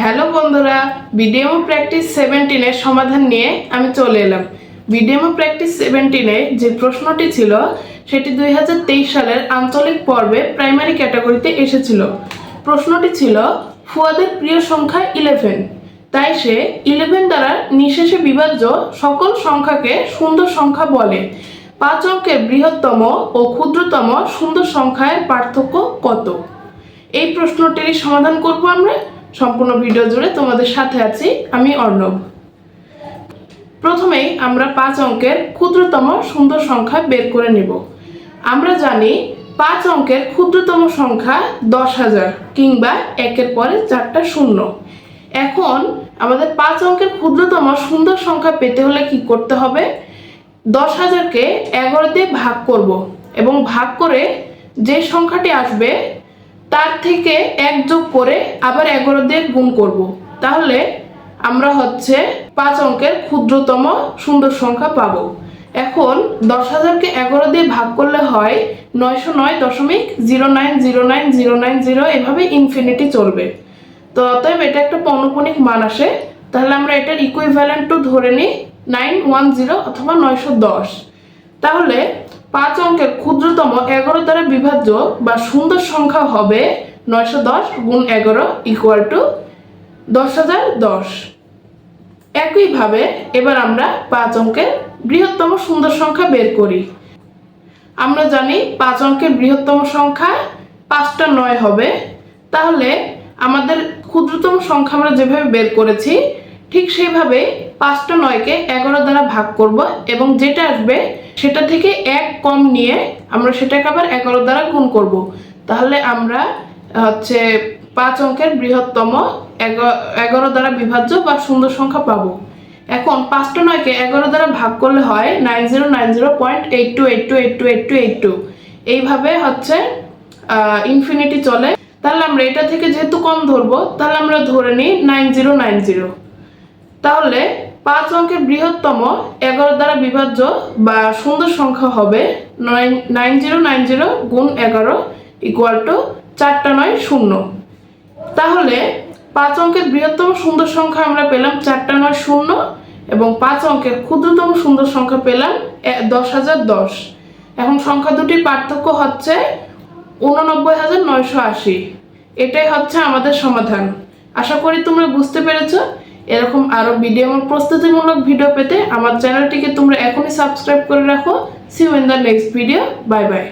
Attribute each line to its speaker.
Speaker 1: Hello বন্ধুরা BDMO practice সেভেন্টিনের সমাধান নিয়ে আমি চলে এলাম। বিডিএমও প্র্যাকটিস সেভেন্টিনে যে প্রশ্নটি ছিল, সেটি দুই হাজার তেইশ সালের আঞ্চলিক পর্বে প্রাইমারি ক্যাটাগরিতে এসেছিল। প্রশ্নটি ছিল, ফুয়াদের প্রিয় সংখ্যা ইলেভেন তাই সে ইলেভেন দ্বারা নিঃশেষে বিভাজ্য সকল সংখ্যাকে সুন্দর সংখ্যা বলে। পাঁচ অঙ্কের বৃহত্তম ও ক্ষুদ্রতম সুন্দর সংখ্যার পার্থক্য কত? এই প্রশ্নটির সমাধান করব আমরা। সম্পূর্ণ ভিডিও জুড়ে তোমাদের সাথে আছি আমি অর্ণব। প্রথমেই আমরা পাঁচ অঙ্কের ক্ষুদ্রতম সুন্দর সংখ্যা বের করে নিব। আমরা জানি পাঁচ অঙ্কের ক্ষুদ্রতম সংখ্যা দশ হাজার কিংবা একের পরে চারটা শূন্য। এখন আমাদের পাঁচ অঙ্কের ক্ষুদ্রতম সুন্দর সংখ্যা পেতে হলে কি করতে হবে? দশ হাজারকে এগারো দিয়ে ভাগ করব এবং ভাগ করে যে সংখ্যাটি আসবে তার থেকে এক যোগ করে আবার এগারো দিয়ে গুণ করব। তাহলে আমরা হচ্ছে পাঁচ অঙ্কের ক্ষুদ্রতম সুন্দর সংখ্যা পাবো। এখন দশ হাজারকে এগারো দিয়ে ভাগ করলে হয় নয়শো নয় দশমিক zero nine zero nine zero nine zero, এভাবে ইনফিনিটি চলবে। তো অতএব এটা একটা পৌনপুনিক মান আসে। তাহলে আমরা এটার ইকুইভ্যালেন্ট ধরে নিই নাইন ওয়ান জিরো অথবা নয়শো দশ। তাহলে পাঁচ অঙ্কের ক্ষুদ্রতম এগারো দ্বারা বিভাজ্য বা সুন্দর সংখ্যা হবে নয়শো দশ গুণ এগারো ইকুয়াল টু দশ হাজার দশ। একইভাবে এবার আমরা পাঁচ অঙ্কের বৃহত্তম সুন্দর সংখ্যা বের করি। আমরা জানি পাঁচ অঙ্কের বৃহত্তম সংখ্যা পাঁচটা নয় হবে। তাহলে আমাদের ক্ষুদ্রতম সংখ্যা আমরা যেভাবে বের করেছি, ঠিক সেইভাবে পাঁচটা নয়কে এগারো দ্বারা ভাগ করব এবং যেটা আসবে সেটা থেকে এক কম নিয়ে আমরা সেটাকে আবার এগারো দ্বারা গুণ করব। তাহলে আমরা হচ্ছে পাঁচ অঙ্কের বৃহত্তম এগা- এগারো দ্বারা বিভাজ্য বা সুন্দর সংখ্যা পাবো। এখন পাঁচটা নয়কে এগারো দ্বারা ভাগ করলে হয় nine zero nine zero point eight two eight two eight two eight two eight two. এইভাবে হচ্ছে ইনফিনিটি চলে। তাহলে আমরা এটা থেকে যেহেতু কম ধরবো, তাহলে আমরা ধরে নিই নাইন জিরো নাইন জিরো। তাহলে পাঁচ অঙ্কের বৃহত্তম এগারো দ্বারা বিভাজ্য বা সুন্দর সংখ্যা হবে নয় নাইন জিরো নাইন জিরো গুণ এগারো ইকুয়াল টু চারটা নয় শূন্য। তাহলে পাঁচ অঙ্কের বৃহত্তম সুন্দর সংখ্যা আমরা পেলাম চারটা নয় শূন্য এবং পাঁচ অঙ্কের ক্ষুদ্রতম সুন্দর সংখ্যা পেলাম দশ হাজার দশ। এখন সংখ্যা দুটির পার্থক্য হচ্ছে উননব্বই হাজার নয়শো আশি। এটাই হচ্ছে আমাদের সমাধান। আশা করি তোমরা বুঝতে পেরেছ। এরকম আরও ভিডিও এবং প্রস্তুতিমূলক ভিডিও পেতে আমার চ্যানেলটিকে তোমরা এখনই সাবস্ক্রাইব করে রাখো। See in the next video bye bye